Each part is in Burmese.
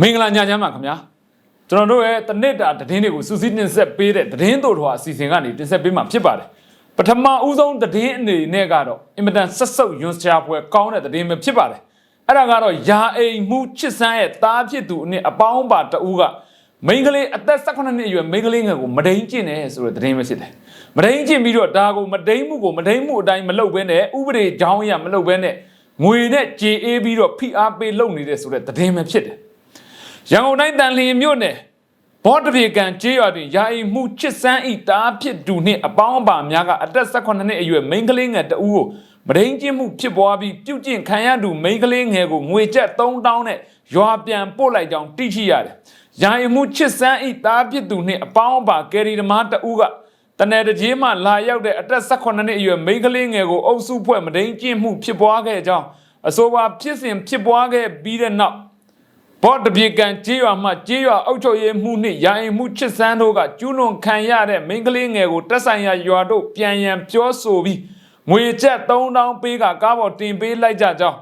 မင်္ဂလာညချမ်းပါခင်ဗျာကျွန်တော်တို့ရဲ့တနစ်တာသတင်းတွေကိုစူးစီးတင်ဆက်ပေးတဲ့သတင်းတို့ထွားအစီအစဉ်ကနေတင်ဆက်ပေးမှာဖြစ်ပါတယ်ပထမဦးဆုံးသတင်းအနေနဲ့ကတော့အင်မတန်ဆက်ဆုပ်ယွန်းစရာပွဲကောင်းတဲ့သတင်းပဲဖြစ်ပါတယ်အဲ့ဒါကတော့ယာအိမ်မှုချစ်ဆန်းရဲ့တားဖြစ်သူအနည်းအပေါင်းပါတဦးကမိန်းကလေးအသက်18နှစ်အရွယ်မိန်းကလေးငယ်ကိုမဒိန်ကျင့်တယ်ဆိုတဲ့သတင်းပဲဖြစ်တယ်မဒိန်ကျင့်ပြီးတော့ဒါကိုမဒိန်မှုကိုမဒိန်မှုအတိုင်းမလုပ်ဘဲနဲ့ဥပဒေကြောင်းအရမလုပ်ဘဲနဲ့ငွေနဲ့ကြေအေးပြီးတော့ဖိအားပေးလုပ်နေတဲ့ဆိုတဲ့သတင်းပဲဖြစ်တယ် ရန်ကုန်တိုင်းတန်လျင်မြို့နယ်ဘောတပြေကန်ကျေးရွာတွင်ယာယီမှုချစ်စန်းဤတားဖြစ်သူနှင့်အပေါင်းအပါများကအသက်18နှစ်အရွယ်မိန်းကလေးငယ်တဦးကိုမဒိန်ကျင့်မှုဖြစ်ပွားပြီးပြုကျင့်ခံရသူမိန်းကလေးငယ်ကိုငွေကျပ်3000နဲ့ရွာပြန်ပို့လိုက်ကြောင်းသိရှိရတယ်။ယာယီမှုချစ်စန်းဤတားဖြစ်သူနှင့်အပေါင်းအပါကယ်ရီဓမားတဦးကတနယ်တကြီးမှလာရောက်တဲ့အသက်18နှစ်အရွယ်မိန်းကလေးငယ်ကိုအုပ်စုဖွဲ့မဒိန်ကျင့်မှုဖြစ်ပွားခဲ့ကြောင်းအဆိုပါဖြစ်စဉ်ဖြစ်ပွားခဲ့ပြီးတဲ့နောက် ဘော့တပြေကန်ကြေးရွာမှကြေးရွာအုပ်ချုပ်ရေးမှုနှင့်ရာအိမ်မှုချစ်စန်းတို့ကကျူးလွန်ခံရတဲ့မိန်းကလေးငယ်ကိုတက်ဆိုင်ရာရွာတို့ပြန်ရန်ပြောဆိုပြီးငွေကျပ်3000ပေးကကားပေါ်တင်ပေးလိုက်ကြကြောင်း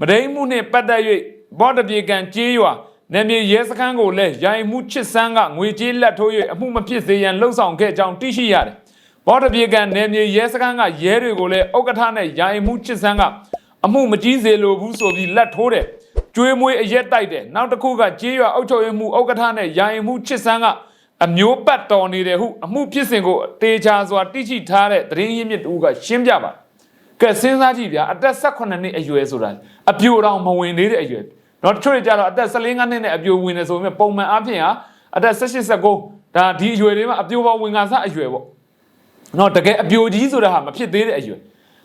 မဒိန်မှုနှင့်ပတ်သက်၍ဘော့တပြေကန်ကြေးရွာနယ်မြေရဲစခန်းကိုလည်းရာအိမ်မှုချစ်စန်းကငွေကြေးလက်ထိုး၍အမှုမဖြစ်စေရန်လှုံ့ဆော်ခဲ့ကြောင်းသိရှိရတယ်။ဘော့တပြေကန်နယ်မြေရဲစခန်းကရဲတွေကိုလည်းဥက္ကဋ္ဌနဲ့ရာအိမ်မှုချစ်စန်းကအမှုမကြီးစေလိုဘူးဆိုပြီးလက်ထိုးတယ်။ ကျွေးမွေးအရက်တိုက်တယ်နောက်တစ်ခုကကြေးရွာအုပ်ချုပ်ရေးမှုဥက္ကဋ္ဌနဲ့ယာယီမှုချစ်ဆန်းကအမျိုးပတ်တော်နေတယ်ဟုအမှုဖြစ်စဉ်ကိုတေချာစွာတိကျထားတဲ့သတင်းရင်းမြစ်တူကရှင်းပြပါကဲစဉ်းစားကြည့်ဗျာအသက်18နှစ်အရွယ်ဆိုတာအပြိုတော်မဝင်သေးတဲ့အရွယ်တော့တချို့တွေကြတော့အသက်14နှစ်နဲ့အပြိုဝင်နေဆိုပေမဲ့ပုံမှန်အဖြစ်ဟာအသက်18 19ဒါဒီအရွယ်တွေမှာအပြိုပေါ်ဝင်ကစားအရွယ်ပေါ့နော်တကယ်အပြိုကြီးဆိုတာဟာမဖြစ်သေးတဲ့အရွယ်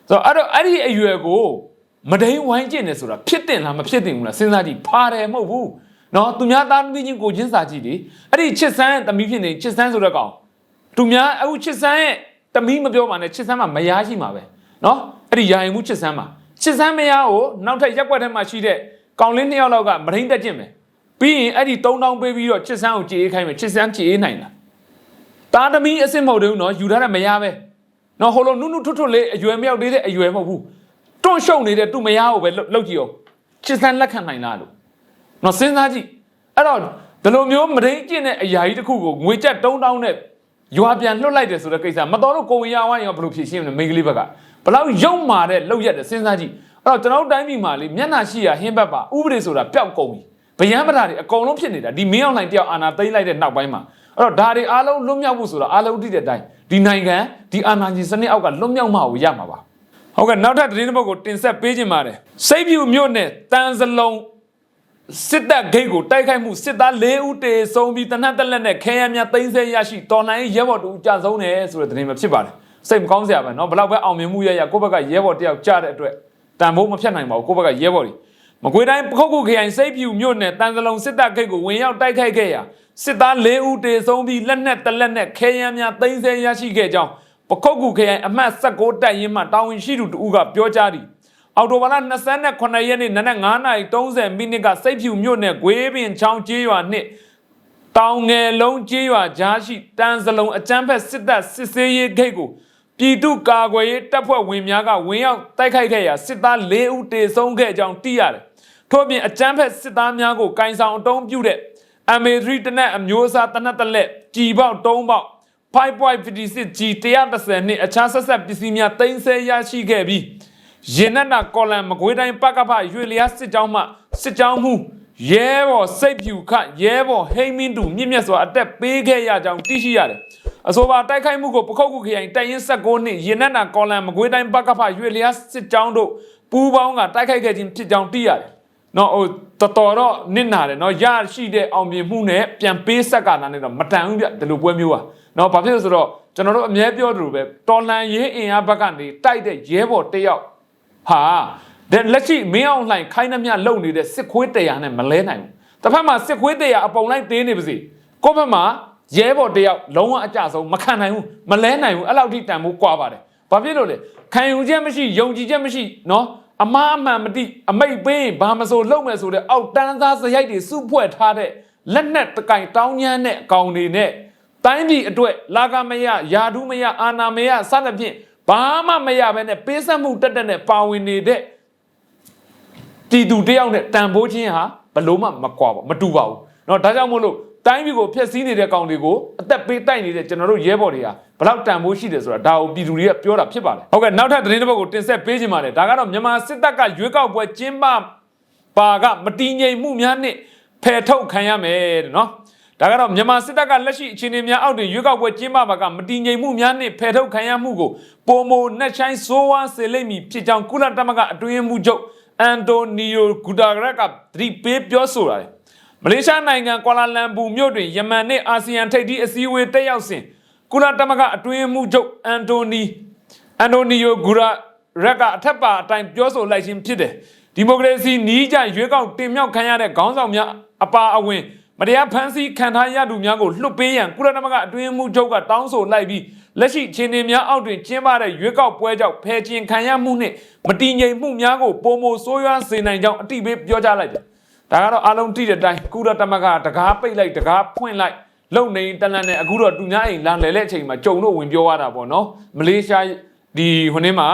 ဆိုတော့အဲ့တော့အဲ့ဒီအရွယ်ကို မဒိန်ဝိုင်းကျင့်နေဆိုတာဖြစ်တင်လားမဖြစ်တင်ဘူးလားစဉ်းစားကြည့်ဖာတယ်မဟုတ်ဘူးနော်သူများသားသမီးချင်းကိုချင်းစာကြည့်လေအဲ့ဒီချစ်ဆန်းရဲ့သမီးဖြစ်နေချစ်ဆန်းဆိုတဲ့ကောင်သူများအခုချစ်ဆန်းရဲ့သမီးမပြောပါနဲ့ချစ်ဆန်းမှာမယားရှိမှာပဲနော်အဲ့ဒီယာရင်မှုချစ်ဆန်းမှာချစ်ဆန်းမယားကိုနောက်ထပ်ရက်ွက်ထဲမှာရှိတဲ့ကောင်လေးနှစ်ယောက်လောက်ကမဒိန်တက်ကျင့်မယ်ပြီးရင်အဲ့ဒီ3000ပေးပြီးတော့ချစ်ဆန်းကိုကြေအေးခိုင်းမယ်ချစ်ဆန်းကြေအေးနိုင်လားသားသမီးအစ်စ်မဟုတ်သေးဘူးနော်ယူထားတဲ့မယားပဲနော်ဟိုလိုနုနုထွတ်ထွတ်လေးအရွယ်မရောက်သေးတဲ့အရွယ်မဟုတ်ဘူး တွန့်ရှုံနေတဲ့သူမယားကိုပဲလှုပ်ကြည့်အောင်ချစ်စမ်းလက်ခံနိုင်လားလို့နော်စဉ်းစားကြည့်အဲ့တော့ဒီလိုမျိုးမဒိန်ကျင့်တဲ့အရာကြီးတစ်ခုကိုငွေကျပ်3000နဲ့ရွာပြန်လွတ်လိုက်တယ်ဆိုတဲ့ကိစ္စမတော်တော့ကိုဝင်ရဝိုင်းရောဘယ်လိုဖြေရှင်းမလဲမိန်းကလေးဘက်ကဘယ်လောက်ရုံမာတဲ့လှုပ်ရက်တယ်စဉ်းစားကြည့်အဲ့တော့ကျွန်တော်တို့တိုင်းပြည်မှာလေမျက်နှာရှိရဟင်းဘက်ပါဥပဒေဆိုတာပျောက်ကုန်ပြီဗျံပဓာတွေအကုန်လုံးဖြစ်နေတာဒီမင်းအောင်လှိုင်တယောက်အာဏာသိမ်းလိုက်တဲ့နောက်ပိုင်းမှာအဲ့တော့ဒါတွေအားလုံးလွတ်မြောက်ဖို့ဆိုတာအားလုံးသိတဲ့အတိုင်းဒီနိုင်ငံဒီအာဏာရှင်စနစ်အောက်ကလွတ်မြောက်မှကိုရမှာပါ ဟုတ်ကဲ့နောက်ထပ်သတင်းတစ်ပုဒ်ကိုတင်ဆက်ပေးခြင်းပါတယ်စိတ်ဖြူမြို့နယ်တန်စလုံးစစ်တပ်ဂိတ်ကိုတိုက်ခိုက်မှုစစ်သား၄ဦးတေဆုံးပြီးတနတ်တက်လက်နဲ့ခဲယမ်းများသိမ်းဆည်းရရှိတော်လိုင်းရဲဘော်တူကြာဆုံးတယ်ဆိုတဲ့သတင်းပဲဖြစ်ပါတယ်စိတ်မကောင်းစရာပဲเนาะဘလောက်ပဲအောင်မြင်မှုရရကိုယ့်ဘက်ကရဲဘော်တယောက်ကြားတဲ့အတွက်တန်ဖိုးမဖြတ်နိုင်ပါဘူးကိုယ့်ဘက်ကရဲဘော်တွေမကွေးတိုင်းပခုတ်ကူခရိုင်စိတ်ဖြူမြို့နယ်တန်စလုံးစစ်တပ်ဂိတ်ကိုဝင်ရောက်တိုက်ခိုက်ခဲ့ရာစစ်သား၄ဦးတေဆုံးပြီးလက်နက်တစ်လက်နဲ့ခဲယမ်းများသိမ်းဆည်းရရှိခဲ့ကြောင်း ပခုတ်ကူခရိုင်အမှတ်16တိုက်ရင်မှတာဝန်ရှိသူတူကပြောကြားသည်အော်တိုဘာလ28ရက်နေ့နနက်9:30မိနစ်ကစိတ်ဖြူမြို့နယ်ဂွေးပင်ချောင်းကျေးရွာနှင့်တောင်ငယ်လုံးကျေးရွာကြားရှိတန်းစလုံးအကျန်းဖက်စစ်တပ်စစ်ဆေးရေးဂိတ်ကိုပြည်သူ့ကာကွယ်ရေးတပ်ဖွဲ့ဝင်များကဝင်ရောက်တိုက်ခိုက်ခဲ့ရာစစ်သား၄ဦးတေဆုံးခဲ့ကြောင်းသိရတယ်။ထို့ပြင်အကျန်းဖက်စစ်သားများကိုကင်ဆောင်အုံပြုတဲ့ MA3 တနက်အမျိုးအစားတနက်တစ်လက်ကြည်ပေါက်၃ပေါက် 5.56G 130နှစ်အခြားဆက်ဆက်ပစ္စည်းများတင်ဆက်ရရှိခဲ့ပြီးရင်နက်နာကော်လန်မကွေးတိုင်းပကဖရွေလျားစစ်ကြောင်းမှစစ်ကြောင်းမှုရဲဘော်စိတ်ဖြူခရဲဘော်ဟိမ့်မင်းတူမြင့်မြတ်စွာအသက်ပေးခဲ့ရကြောင်းသိရှိရတယ်။အဆိုပါတိုက်ခိုက်မှုကိုပခုတ်ကူခရိုင်တိုင်ရင်16နှစ်ရင်နက်နာကော်လန်မကွေးတိုင်းပကဖရွေလျားစစ်ကြောင်းတို့ပူးပေါင်းကတိုက်ခိုက်ခဲ့ခြင်းဖြစ်ကြောင်းသိရတယ်။နော်ဟိုတော်တော်တော့နစ်နာတယ်နော်ရရှိတဲ့အောင်မြင်မှုနဲ့ပြန်ပေးဆက်ကနာနဲ့တော့မတန်ဘူးဗျဒီလိုပွဲမျိုးอ่ะ နော်ဘာဖြစ်လို့ဆိုတော့ကျွန်တော်တို့အမြဲပြောသလိုပဲတော်လန်ရေးအင်အားဘက်ကနေတိုက်တဲ့ရဲဘော်တစ်ယောက်ဟာတဲ့လက်ရှိမင်းအောင်လှိုင်ခိုင်းနှမြလုံနေတဲ့စစ်ခွေးတရားနဲ့မလဲနိုင်ဘူးတစ်ဖက်မှာစစ်ခွေးတရားအပုံလိုက်တင်းနေပါစေကိုယ့်ဘက်မှာရဲဘော်တစ်ယောက်လုံးဝအကြဆုံးမခံနိုင်ဘူးမလဲနိုင်ဘူးအဲ့လောက်ထိတန်ဖို့ကွာပါတယ်ဘာဖြစ်လို့လဲခံယူချက်မရှိယုံကြည်ချက်မရှိနော်အမားအမှန်မတိအမိတ်ပေးရင်ဘာမဆိုလုပ်မယ်ဆိုတဲ့အောက်တန်းသားစရိုက်တွေစုဖွဲ့ထားတဲ့လက်နက်တကင်တောင်းညမ်းတဲ့အကောင်တွေနဲ့ တိုင်းပြည်အတွက်လာကမရယာဒူးမရအာနာမရစသဖြင့်ဘာမှမရဘဲနဲ့ပေးဆက်မှုတက်တက်နဲ့ပါဝင်နေတဲ့တီတူတယောက်နဲ့တန်ဖိုးချင်းဟာ ဘလို့မှမကွာပါမတူပါဘူးเนาะဒါကြောင့်မို့လို့တိုင်းပြည်ကိုဖျက်ဆီးနေတဲ့ကောင်တွေကိုအသက်ပေးတိုက်နေတဲ့ကျွန်တော်တို့ရဲဘော်တွေကဘလောက်တန်ဖိုးရှိတယ်ဆိုတာဒါကိုပြည်သူတွေကပြောတာဖြစ်ပါတယ်ဟုတ်ကဲ့နောက်ထပ်သတင်းတစ်ပုဒ်ကိုတင်ဆက်ပေးခြင်းပါတယ်ဒါကတော့မြန်မာစစ်တပ်ကရွေးကောက်ပွဲကျင်းပပါကမတည်ငြိမ်မှုများနဲ့ဖယ်ထုတ်ခံရမယ်တဲ့နော် ဒါကတော့မြန်မာစစ်တပ်ကလက်ရှိအခြေအနေများအောက်တွင်ရွေးကောက်ပွဲကျင်းပပါကမတည်ငြိမ်မှုများနဲ့ဖယ်ထုတ်ခံရမှုကိုပုံမိုနှက်ချိုင်းဆိုးဝါးစေလိမ့်မည်ဖြစ်ကြောင်းကုလသမဂ္ဂအတွင်းရေးမှုချုပ်အန်တိုနီယိုဂူတာဂရက်ကသတိပေးပြောဆိုလာတယ်မလေးရှားနိုင်ငံကွာလာလမ်ပူမြို့တွင်ယမန်နှင့်အာဆီယံထိပ်သီးအစည်းအဝေးတက်ရောက်စဉ်ကုလသမဂ္ဂအတွင်းရေးမှုချုပ်အန်တိုနီအန်တိုနီယိုဂူရာရက်ကအထက်ပါအတိုင်းပြောဆိုလိုက်ခြင်းဖြစ်တယ်ဒီမိုကရေစီနီးကျရွေးကောက်တင်မြှောက်ခံရတဲ့ခေါင်းဆောင်များအပါအဝင် မတရားဖမ်းဆီးခံထားရသူများကိုလွှတ်ပေးရန်ကုလသမဂ္ဂအတွင်းရေးမှုချုပ်ကတောင်းဆိုလိုက်ပြီးလက်ရှိအခြေအနေများအောက်တွင်ကျင်းပတဲ့ရွေးကောက်ပွဲကြောင့်ဖယ်ကျင်ခံရမှုနှင့်မတည်ငြိမ်မှုများကိုပုံမဆိုးရွားစေနိုင်ကြောင်းအတိပေးပြောကြားလိုက်တယ်ဒါကတော့အလုံးတိတဲ့အတိုင်းကုလသမဂ္ဂတကားပိတ်လိုက်တကားဖွင့်လိုက်လုံနေတန်တန်နဲ့အခုတော့တူများအိမ်လာလဲလဲအချိန်မှာကြုံတော့ဝင်ပြောရတာပေါ့နော်မလေးရှားဒီဟိုနေ့မှာ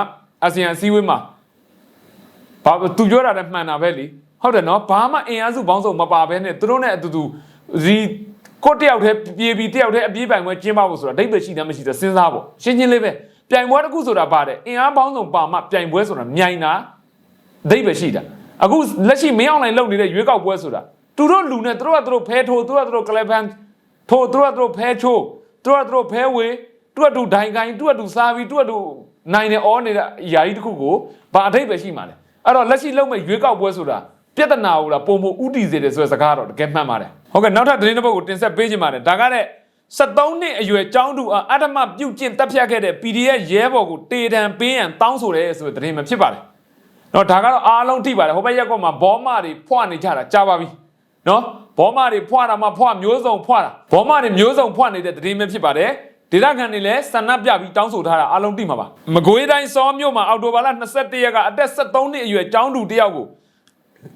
အာဆီယံအစည်းအဝေးမှာဘာသူပြောတာလည်းမှန်တာပဲလေ ဟုတ်တယ်နော်ဘာမှအင်အားစုပေါင်းစုံမပါဘဲနဲ့သူတို့နဲ့အတူတူဒီကိုယ့်တယောက်တည်းပြေးပြီးတယောက်တည်းအပြေးပိုင်ပွဲကျင်းပဖို့ဆိုတာအဓိပ္ပာယ်ရှိတယ်မရှိတယ်စဉ်းစားဖို့ရှင်းရှင်းလေးပဲပြိုင်ပွဲတစ်ခုဆိုတာပါတယ်အင်အားပေါင်းစုံပါမှပြိုင်ပွဲဆိုတာမြိုင်တာအဓိပ္ပာယ်ရှိတာအခုလက်ရှိမင်းအောင်လိုင်းလုပ်နေတဲ့ရွေးကောက်ပွဲဆိုတာသူတို့လူနဲ့သူတို့ကသူတို့ဖဲထိုးသူတို့ကသူတို့ကလပန်ထိုးသူတို့ကသူတို့ဖဲချိုးသူတို့ကသူတို့ဖဲဝေသူတို့ကသူဒိုင်ကိုင်းသူတို့ကသူစားပြီးသူတို့ကသူနိုင်နေအောနေတဲ့အရာကြီးတစ်ခုကိုဘာအဓိပ္ပာယ်ရှိမှာလဲအဲ့တော့လက်ရှိလုံးမဲ့ရွေးကောက်ပွဲဆိုတာ ပြဿနာကိုလားပုံမဥတီစေတယ်ဆိုတဲ့စကားတော့တကယ်မှန်ပါတယ်ဟုတ်ကဲ့နောက်ထပ်သတင်းတစ်ပုဒ်ကိုတင်ဆက်ပေးခြင်းပါတယ်ဒါကတဲ့73နှစ်အရွယ်ចောင်းသူအားအဓမ္မပြုတ်ကျင့်တပ်ဖြတ်ခဲ့တဲ့ PDF ရဲဘော်ကိုတေတံပေးရန်တောင်းဆိုတယ်ဆိုတဲ့သတင်းမှဖြစ်ပါတယ်နော်ဒါကတော့အားလုံးထိပါတယ်ဟိုဘက်ရက်ကောမှာဘောမတွေဖွနေကြတာကြားပါပြီနော်ဘောမတွေဖွတာမှဖွမျိုးစုံဖွတာဘောမတွေမျိုးစုံဖွနေတဲ့သတင်းပဲဖြစ်ပါတယ်ဒေသခံတွေလည်းဆန္ဒပြပြီးတောင်းဆိုထားတာအားလုံးသိမှာပါမကွေးတိုင်းစောမြို့မှာအော်တိုဘာလ21ရက်ကအသက်73နှစ်အရွယ်ចောင်းသူတယောက်ကို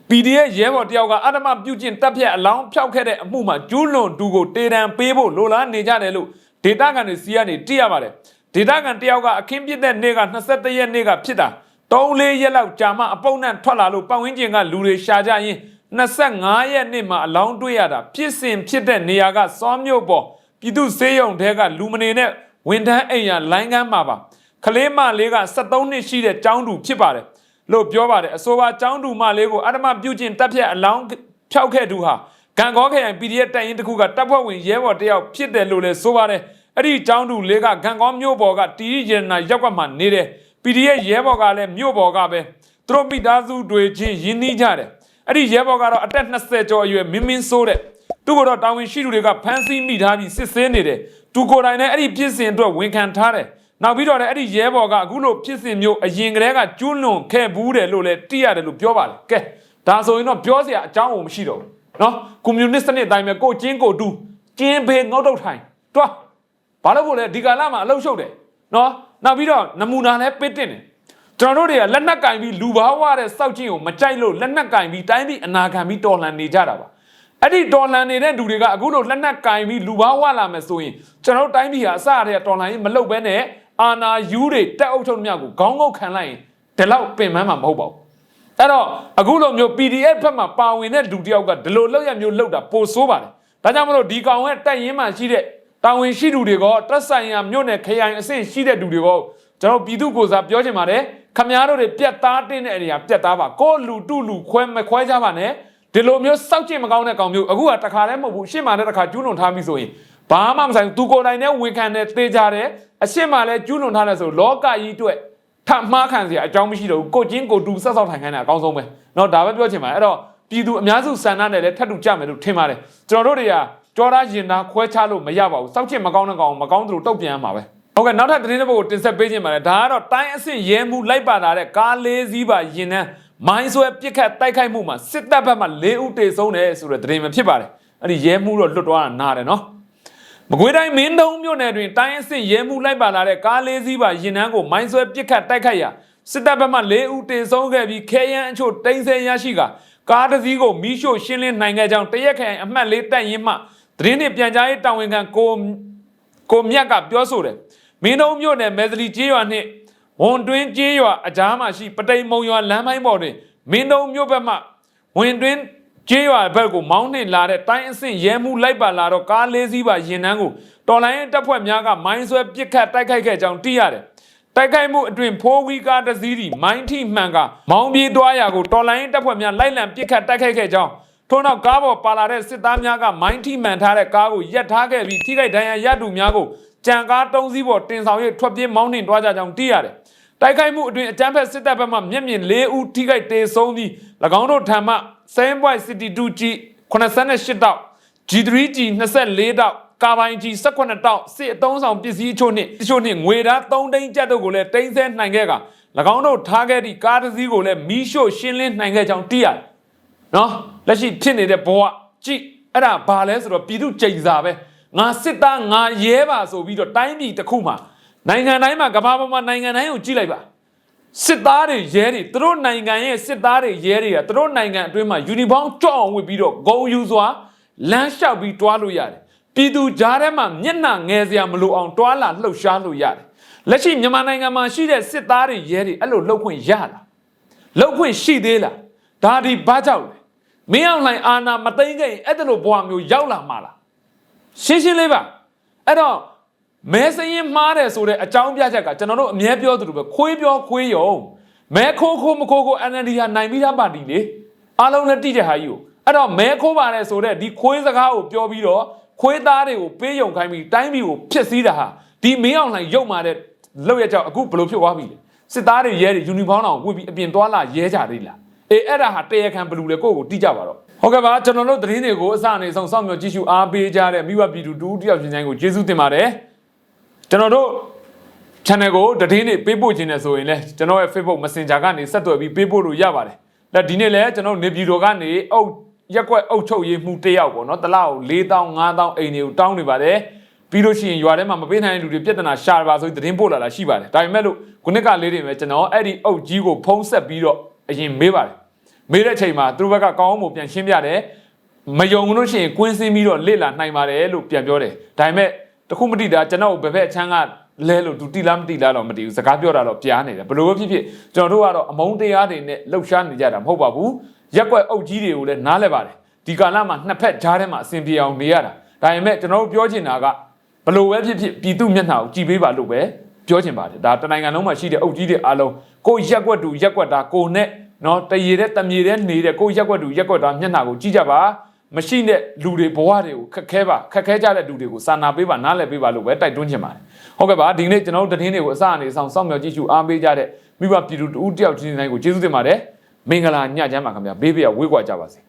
PDF ရဲဘော်တယောက်ကအဓမ္မပြုကျင့်တပ်ဖြတ်အလောင်းဖျောက်ခဲ့တဲ့အမှုမှာကျူးလွန်သူကိုတေတံပေးဖို့လိုလားနေကြတယ်လို့ဒေတာကန်တွေစီကနေသိရပါတယ်ဒေတာကန်တယောက်ကအခင်းပြစ်တဲ့နေ့က21ရက်နေ့ကဖြစ်တာ3-4ရက်လောက်ကြာမှအပုပ်နဲ့ထွက်လာလို့ပတ်ဝန်းကျင်ကလူတွေရှာကြရင်25ရက်နေ့မှာအလောင်းတွေ့ရတာဖြစ်စဉ်ဖြစ်တဲ့နေရာကစောမြို့ပေါ်ပြည်သူစေးရုံတဲကလူမနေနဲ့ဝန်ထမ်းအိမ်ရလိုင်းကမ်းမှာပါကလေးမလေးက73နှစ်ရှိတဲ့ចောင်းသူဖြစ်ပါတယ် လို့ပြောပါတယ်အဆိုပါចောင်းတူမလေးကိုအဓမ္မပြုကျင့်တပ်ဖြတ်အလောင်းဖြောက်ခဲ့သူဟာဂံကောခရိုင် PDF တိုင်ရင်တစ်ခုကတပ်ဖွဲ့ဝင်ရဲဘော်တယောက်ဖြစ်တယ်လို့လည်းဆိုပါတယ်အဲ့ဒီចောင်းတူလေးကဂံကောမြို့ပေါ်ကတီရီဂျန်နာရောက်ကမှနေတယ် PDF ရဲဘော်ကလည်းမြို့ပေါ်ကပဲသူတို့မိသားစုတွေချင်းယဉ်နီးကြတယ်အဲ့ဒီရဲဘော်ကတော့အသက်20ကျော်အရွယ်မင်းမင်းဆိုးတဲ့သူ့ကိုတော့တာဝန်ရှိသူတွေကဖမ်းဆီးမိထားပြီးစစ်ဆေးနေတယ်သူကိုယ်တိုင်လည်းအဲ့ဒီဖြစ်စဉ်အတွက်ဝန်ခံထားတယ် နောက်ပြီးတော့လည်းအဲ့ဒီရဲဘော်ကအခုလိုဖြစ်စဉ်မျိုးအရင်ကတည်းကကျူးလွန်ခဲ့ဘူးတယ်လို့လည်းတိရတယ်လို့ပြောပါတယ်ကဲဒါဆိုရင်တော့ပြောစရာအကြောင်းကိုမရှိတော့ဘူးနော်ကွန်မြူနစ်စနစ်အတိုင်းပဲကိုကျင်းကိုတူးကျင်းဘေးငုတ်တုတ်ထိုင်တွားဘာလို့ဖို့လဲဒီကာလမှာအလုပ်ရှုပ်တယ်နော်နောက်ပြီးတော့နမူနာလည်းပစ်တင်တယ်ကျွန်တော်တို့တွေကလက်နက်ကင်ပြီးလူဘာဝတဲ့စောက်ချင်းကိုမကြိုက်လို့လက်နက်ကင်ပြီးတိုင်းပြည်အနာခံပြီးတော်လှန်နေကြတာပါအဲ့ဒီတော်လှန်နေတဲ့လူတွေကအခုလိုလက်နက်ကင်ပြီးလူဘာဝလာမယ်ဆိုရင်ကျွန်တော်တို့တိုင်းပြည်ဟာအစအထက်တော်လှန်ရေးမလုပ်ဘဲနဲ့ အာနာယူတွေတက်အုပ်ချုပ်မြကိုခေါင်းငုတ်ခံလိုက်ရင်ဒီလောက်ပင်ပန်းမှာမဟုတ်ပါဘူးအဲ့တော့အခုလိုမျိုး PDF ဘက်မှာပါဝင်တဲ့လူတစ်ယောက်ကဒီလိုလောက်ရမျိုးလောက်တာပိုဆိုးပါတယ်ဒါကြောင့်မလို့ဒီကောင်ရဲ့တက်ရင်မှရှိတဲ့တာဝန်ရှိသူတွေကတက်ဆိုင်ရာမြို့နယ်ခရိုင်အဆင့်ရှိတဲ့သူတွေကကျွန်တော်ပြည်သူကိုစားပြောချင်ပါတယ်ခမားတို့တွေပြက်သားတင်းတဲ့နေရာပြက်သားပါကိုယ့်လူတုလူခွဲမခွဲကြပါနဲ့ဒီလိုမျိုးစောက်ကျင်မကောင်းတဲ့ကောင်မျိုးအခုကတခါတည်းမဟုတ်ဘူးရှင်းမှလည်းတခါကျူးလွန်ထားပြီဆိုရင် ဘာမှမဆိုင်ဘူးသူကိုယ်တိုင်နဲ့ဝန်ခံတယ်သေကြတယ်အရှင်းမှလည်းကျူးလွန်ထားတယ်ဆိုလောကကြီးအတွက်ထမှားခံစရာအကြောင်းမရှိတော့ဘူးကိုချင်းကိုတူဆက်ဆောက်ထိုင်ခိုင်းတာအကောင်းဆုံးပဲเนาะဒါပဲပြောချင်ပါတယ်အဲ့တော့ပြည်သူအများစုစံနှနဲ့လည်းထပ်တူကြမယ်လို့ထင်ပါတယ်ကျွန်တော်တို့တွေကကြောသားရင်သားခွဲခြားလို့မရပါဘူးစောက်ချင်မကောင်းတဲ့ကောင်မကောင်းသလိုတုတ်ပြန်ရမှာပဲဟုတ်ကဲ့နောက်ထပ်သတင်းတစ်ပုဒ်ကိုတင်ဆက်ပေးခြင်းပါတယ်ဒါကတော့တိုင်းအဆင့်ရဲမှုလိုက်ပါလာတဲ့ကားလေးစီးပါရင်နှန်းမိုင်းဆွဲပစ်ခတ်တိုက်ခိုက်မှုမှာစစ်တပ်ဘက်မှ၄ဦးတေဆုံးတယ်ဆိုတဲ့သတင်းပဲဖြစ်ပါတယ်အဲ့ဒီရဲမှုတော့လွတ်သွားတာနားတယ်နော် မကွေးတိုင်းမင်းတုံးမြို့နယ်တွင်တိုင်းအဆင့်ရဲမှုလိုက်ပါလာတဲ့ကားလေးစီးပါရင်နှန်းကိုမိုင်းဆွဲပစ်ခတ်တိုက်ခိုက်ရာစစ်တပ်ဘက်မှ၄ဦးတေဆုံးခဲ့ပြီးခဲယမ်းအချို့တိမ့်ဆဲရရှိကကားတစ်စီးကိုမီးရှို့ရှင်းလင်းနိုင်ခဲ့ကြောင်းတရက်ခရိုင်အမှတ်လေးတက်ရင်မှသတင်းနှင့်ပြန်ကြားရေးတာဝန်ခံကိုကိုမြတ်ကပြောဆိုတယ်မင်းတုံးမြို့နယ်မဲသလီကျေးရွာနှင့်ဝန်တွင်းကျေးရွာအကြားမှရှိပတိမ်မုံရွာလမ်းပိုင်းပေါ်တွင်မင်းတုံးမြို့ဘက်မှဝင်တွင်း ကျေးရွာဘက်ကိုမောင်းနှင်လာတဲ့တိုင်းအဆင့်ရဲမှုလိုက်ပါလာတော့ကားလေးစီးပါရင်နှန်းကိုတော်လိုင်းတပ်ဖွဲ့များကမိုင်းဆွဲပစ်ခတ်တိုက်ခိုက်ခဲ့ကြောင်းသိရတယ်။တိုက်ခိုက်မှုအတွင်ဖိုးဝီကားတစ်စီးဒီမိုင်းထိမှန်ကမောင်းပြေးသွားရာကိုတော်လိုင်းတပ်ဖွဲ့များလိုက်လံပစ်ခတ်တိုက်ခိုက်ခဲ့ကြောင်းထို့နောက်ကားပေါ်ပါလာတဲ့စစ်သားများကမိုင်းထိမှန်ထားတဲ့ကားကိုရပ်ထားခဲ့ပြီးထိခိုက်ဒဏ်ရာရသူများကိုကြံကားတုံးစီးပေါ်တင်ဆောင်၍ထွက်ပြေးမောင်းနှင်သွားကြကြောင်းသိရတယ်။ တိုက်ခိုက်မှုအတွင်အကြမ်းဖက်စစ်တပ်ဘက်မှမျက်မြင်၄ဦးထိခိုက်တေဆုံးပြီး၎င်းတို့ထံမှ7.62 G 88တောက် G3G 24တောက်ကာဘိုင် G 18တောက်စစ်အသုံးဆောင်ပစ္စည်းအချို့နှင့်တချို့နှင့်ငွေဓာတ်3သိန်းကျပ်တို့ကိုလည်းတင်ဆက်နိုင်ခဲ့က၎င်းတို့ထားခဲ့သည့်ကားတစ်စီးကိုလည်းမီးရှို့ရှင်းလင်းနိုင်ခဲ့ကြောင်းသိရတယ်။နော်လက်ရှိဖြစ်နေတဲ့ဘဝကြည့်အဲ့ဒါဘာလဲဆိုတော့ပြည်သူကြိတ်စာပဲငါစစ်သားငါရဲပါဆိုပြီးတော့တိုင်းပြည်တစ်ခုမှာ နိုင်ငံတိုင်းမှာကမ္ဘာပေါ်မှာနိုင်ငံတိုင်းကိုကြည့်လိုက်ပါစစ်သားတွေရဲတွေသူတို့နိုင်ငံရဲ့စစ်သားတွေရဲတွေကသူတို့နိုင်ငံအတွင်းမှာယူနီဖောင်းကြောက်အောင်ဝတ်ပြီးတော့ဂုံယူစွာလမ်းလျှောက်ပြီးတွားလို့ရတယ်ပြည်သူကြားထဲမှာမျက်နှာငယ်စရာမလိုအောင်တွားလာလှုပ်ရှားလို့ရတယ်လက်ရှိမြန်မာနိုင်ငံမှာရှိတဲ့စစ်သားတွေရဲတွေအဲ့လိုလှုပ်ခွင့်ရလားလှုပ်ခွင့်ရှိသေးလားဒါဒီဘာကြောက်လဲမင်းအောင်လှိုင်အာနာမသိမ့်ခဲ့ရင်အဲ့ဒါလိုဘဝမျိုးရောက်လာမှာလားရှင်းရှင်းလေးပါအဲ့တော့ မဲစရင်မှားတယ်ဆိုတဲ့အကြောင်းပြချက်ကကျွန်တော်တို့အမြဲပြောသလိုပဲခွေးပြောခွေးယုံမဲခိုးခိုးမခိုးခိုး NLD ဟာနိုင်ပြီးသားပါတီလေအားလုံးလည်းတိတဲ့ဟာကြီးကိုအဲ့တော့မဲခိုးပါတယ်ဆိုတဲ့ဒီခွေးစကားကိုပြောပြီးတော့ခွေးသားတွေကိုပေးယုံခိုင်းပြီးတိုင်းပြည်ကိုဖျက်ဆီးတာဟာဒီမင်းအောင်လှိုင်ရုပ်မာတဲ့လောက်ရကြောင်အခုဘယ်လိုဖြစ်သွားပြီလဲစစ်သားတွေရဲတွေယူနီဖောင်းအောင်ဝတ်ပြီးအပြင်သွားလာရဲကြသေးလားအေးအဲ့ဒါဟာတရားခံဘယ်လူလဲကိုယ့်ကိုတိကြပါတော့ဟုတ်ကဲ့ပါကျွန်တော်တို့သတင်းတွေကိုအစအနေဆုံးစောင့်မျှော်ကြည့်ရှုအားပေးကြတဲ့မိဘပြည်သူတူတယောက်ချင်းချင်းကိုကျေးဇူးတင်ပါတယ် ကျွန်တော်တို့ channel ကိုတည်င်းနေပေးပို့ခြင်းနဲ့ဆိုရင်လည်းကျွန်တော်ရဲ့ Facebook Messenger ကနေဆက်သွယ်ပြီးပေးပို့လို့ရပါတယ်။လက်ဒီနေ့လည်းကျွန်တော်နေပြည်တော်ကနေအုတ်ရက်ကွက်အုတ်ချုပ်ရေးမှုတစ်ယောက်ပေါ့နော်တစ်လောက်4000 5000အိမ်တွေကိုတောင်းနေပါတယ်။ပြီးလို့ရှိရင်ရွာထဲမှာမပေးနိုင်တဲ့လူတွေပြဿနာရှာပါဆိုပြီးတည်င်းပို့လာတာရှိပါတယ်။ဒါပေမဲ့လို့ခုနှစ်ကလေးတွေပဲကျွန်တော်အဲ့ဒီအုတ်ကြီးကိုဖုံးဆက်ပြီးတော့အရင်မေးပါတယ်။မေးတဲ့အချိန်မှာသူတို့ဘက်ကကောင်းအောင်ပြန်ရှင်းပြတယ်။မယုံလို့ရှိရင်ကွင်းစင်းပြီးတော့လစ်လာနိုင်ပါတယ်လို့ပြန်ပြောတယ်ဒါပေမဲ့ တခုမတိတာကျွန်တော်ဘယ်ဘက်အချမ်းကလဲလို့သူတိလားမတိလားတော့မတိဘူးစကားပြောတာတော့ပြားနေတယ်ဘယ်လိုပဲဖြစ်ဖြစ်ကျွန်တော်တို့ကတော့အမုန်းတရားတွေနဲ့လှုပ်ရှားနေကြတာမဟုတ်ပါဘူးရက်ကွက်အုပ်ကြီးတွေကိုလည်းနားလဲပါတယ်ဒီကာလမှာနှစ်ဖက်ကြားထဲမှာအစဉ်ပြေအောင်နေရတာဒါပေမဲ့ကျွန်တော်တို့ပြောချင်တာကဘယ်လိုပဲဖြစ်ဖြစ်ပြည်သူမျက်နှာကိုကြည်ပေးပါလို့ပဲပြောချင်ပါတယ်ဒါတနိုင်ငံလုံးမှာရှိတဲ့အုပ်ကြီးတွေအားလုံးကိုယ့်ရက်ကွက်တူရက်ကွက်တာကိုယ်နဲ့နော်တရေတဲ့တမြေတဲ့နေတဲ့ကိုယ့်ရက်ကွက်တူရက်ကွက်တာမျက်နှာကိုကြည့်ကြပါ မရှိတဲ့လူတွေဘဝတွေကိုခက်ခဲပါခက်ခဲကြတဲ့လူတွေကိုစာနာပေးပါနားလည်ပေးပါလို့ပဲတိုက်တွန်းချင်ပါတယ်ဟုတ်ကဲ့ပါဒီနေ့ကျွန်တော်တို့သတင်းတွေကိုအစအနေဆောင်စောင့်မျှော်ကြည့်ရှုအားပေးကြတဲ့မိဘပြည်သူတူတယောက်ချင်းတိုင်းကိုကျေးဇူးတင်ပါတယ်မင်္ဂလာညချမ်းပါခင်ဗျာဘေးဘေးကဝေးကွာကြပါစေ